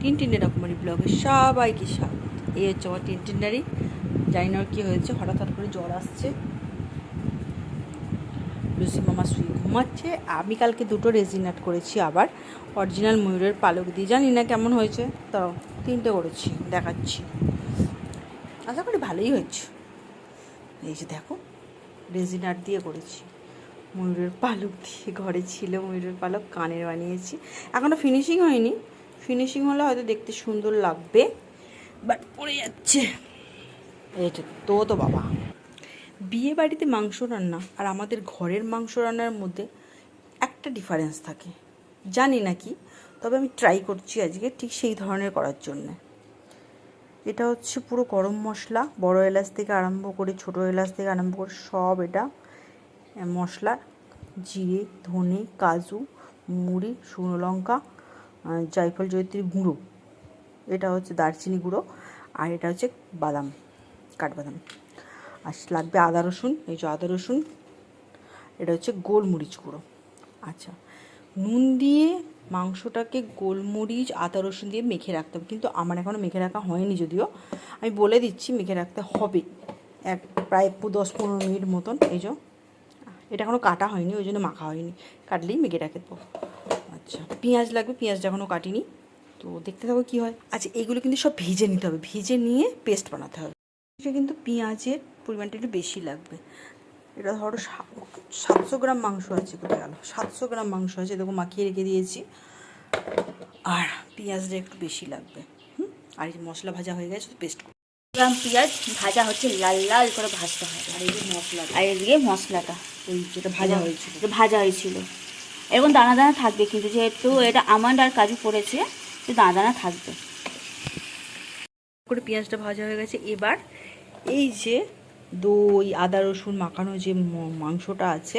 টিনটিনে রকমারি ব্লগে, সবাইকে স্বাগত। এই হচ্ছে আমার টিনটিনারি জানি না কী হয়েছে, হঠাৎ হঠাৎ করে জ্বর আসছে। লুসি মামা শুয়ে ঘুমাচ্ছে। আমি কালকে দুটো রেজিনাট করেছি আবার। অরিজিনাল ময়ূরের পালক দিয়ে। জানি না কেমন হয়েছে। তাও তিনটে করেছি, দেখাচ্ছি। আশা করি ভালোই হয়েছে। এই যে দেখো রেজিনাট দিয়ে করেছি। ময়ূরের পালক দিয়ে ঘরে ছিল ময়ূরের পালক, কানের বানিয়েছি। এখনও ফিনিশিং হয়নি। ফিনিশিং হলে হয়তো দেখতে সুন্দর লাগবে বাট পড়ে যাচ্ছে। এটা তো তো বাবা। বিয়ে বাড়িতে মাংস রান্না আর আমাদের ঘরের মাংস রান্নার মধ্যে একটা ডিফারেন্স থাকে। জানি না কি, তবে আমি ট্রাই করছি আজকে ঠিক সেই ধরনের করার জন্যে। এটা হচ্ছে পুরো গরম মশলা, বড় এলাচ থেকে আরম্ভ করে, ছোট এলাচ থেকে আরম্ভ করে সব এটা মশলা, জিরে, ধনে, কাজু, মুড়ি, শুকনো লঙ্কা জায়ফল জয়ত্রীর গুঁড়ো। এটা হচ্ছে দারচিনি গুঁড়ো আর এটা হচ্ছে বাদাম, কাঠবাদাম। আর লাগবে আদা রসুন, এই যে আদা রসুন, এটা হচ্ছে গোলমরিচ গুঁড়ো। আচ্ছা নুন দিয়ে মাংসটাকে গোলমরিচ, আদা রসুন দিয়ে মেখে রাখতে হবে। কিন্তু আমার এখনও মেখে রাখা হয়নি যদিও। আমি বলে দিচ্ছি, মেখে রাখতে হবে। এক, প্রায় দশ পনেরো মিনিট মতন, এই যে। এটা এখনও কাটা হয়নি, ওই জন্য মাখা হয়নি। কাটলেই মেখে রাখে দেবো। আচ্ছা পেঁয়াজ লাগবে পেঁয়াজটা এখনও কাটিনি তো দেখতে থাকো কী হয়। আচ্ছা এগুলো কিন্তু সব ভিজে নিতে হবে ভিজে নিয়ে পেস্ট বানাতে হবে। কিন্তু পেঁয়াজের পরিমাণটা একটু বেশি লাগবে। এটা ধরো সাতশো গ্রাম মাংস আছে কোথায় গেল? সাতশো গ্রাম মাংস আছে দেখো মাখিয়ে রেখে দিয়েছি। আর পেঁয়াজটা একটু বেশি লাগবে হুম? আর এই যে মশলা ভাজা হয়ে গেছে পেস্ট গ্রাম পেঁয়াজ ভাজা হচ্ছে লাল লাল করে ভাজতে হবে। আর এই যে মশলা আর এদিকে মশলাটা ওই যেটা ভাজা হয়েছিল। ভাজা হয়েছিল। এরকম দানা দানা থাকবে কিন্তু, যেহেতু এটা আমন্ড আর কাজু পড়েছে, তো দানা দানা থাকবে। করে পেঁয়াজটা ভাজা হয়ে গেছে। এবার এই যে দই, আদা, রসুন মাখানো যে মাংসটা আছে,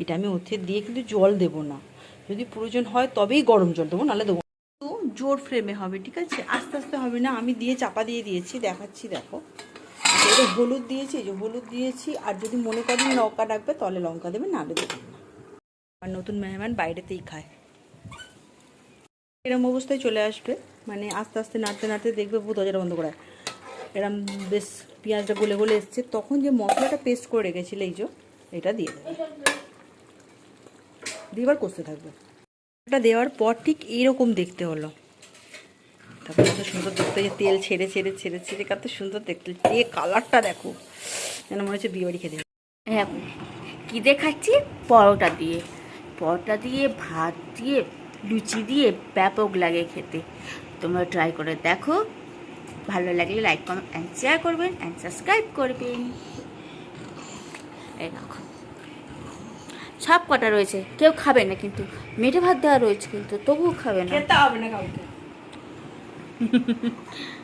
এটা আমি ওতে দিয়ে কিন্তু জল দেব না। যদি প্রয়োজন হয় তবেই গরম জল দেবো, নাহলে দেবো জোর ফ্লেমে হবে, ঠিক আছে? আস্তে আস্তে হবে না, আমি দিয়ে চাপা দিয়ে দিয়েছি, দেখাচ্ছি, দেখো। হলুদ দিয়েছি যে হলুদ দিয়েছি, আর যদি মনে করেন লঙ্কা ডাকবে, তাহলে লঙ্কা দেবে নাহলে দেবেন না। আর নতুন মেহমান বাইরেতেই খায়। এরম অবস্থায় চলে আসবে। মানে আস্তে আস্তে নাড়তে নাড়তে দেখবে দরজাটা বন্ধ করে। এরম বেশ পেঁয়াজটা গলে গলে এসছে। তখন যে মশলাটা পেস্ট করে রেখেছিলে, এই যে এটা দিয়ে দেবে। দিয়ে এবার কষতে থাকবে। এটা দেওয়ার পর ঠিক এইরকম দেখতে হলো। তারপর কত সুন্দর দেখতে যে তেল ছেড়ে ছেড়ে ছেড়ে ছেড়ে, কত সুন্দর দেখতে। যে কালারটা দেখো, যেন মনে হচ্ছে বিয়ে বাড়ি খেতে হ্যাঁ কী দেখাচ্ছি পরোটা দিয়ে। পরোটা দিয়ে ভাত দিয়ে লুচি দিয়ে ব্যাপক লাগে খেতে। তোমরা ট্রাই করে দেখো। ভালো লাগলে লাইক কমেন্ট অ্যান্ড শেয়ার করবেন অ্যান্ড সাবস্ক্রাইব করবেন। এই দেখো। সব কটা রয়েছে। কেউ খাবে না কিন্তু। মেটে ভাত দেওয়া রয়েছে কিন্তু তবুও খাবে না। খেতে হবে না কাউকে।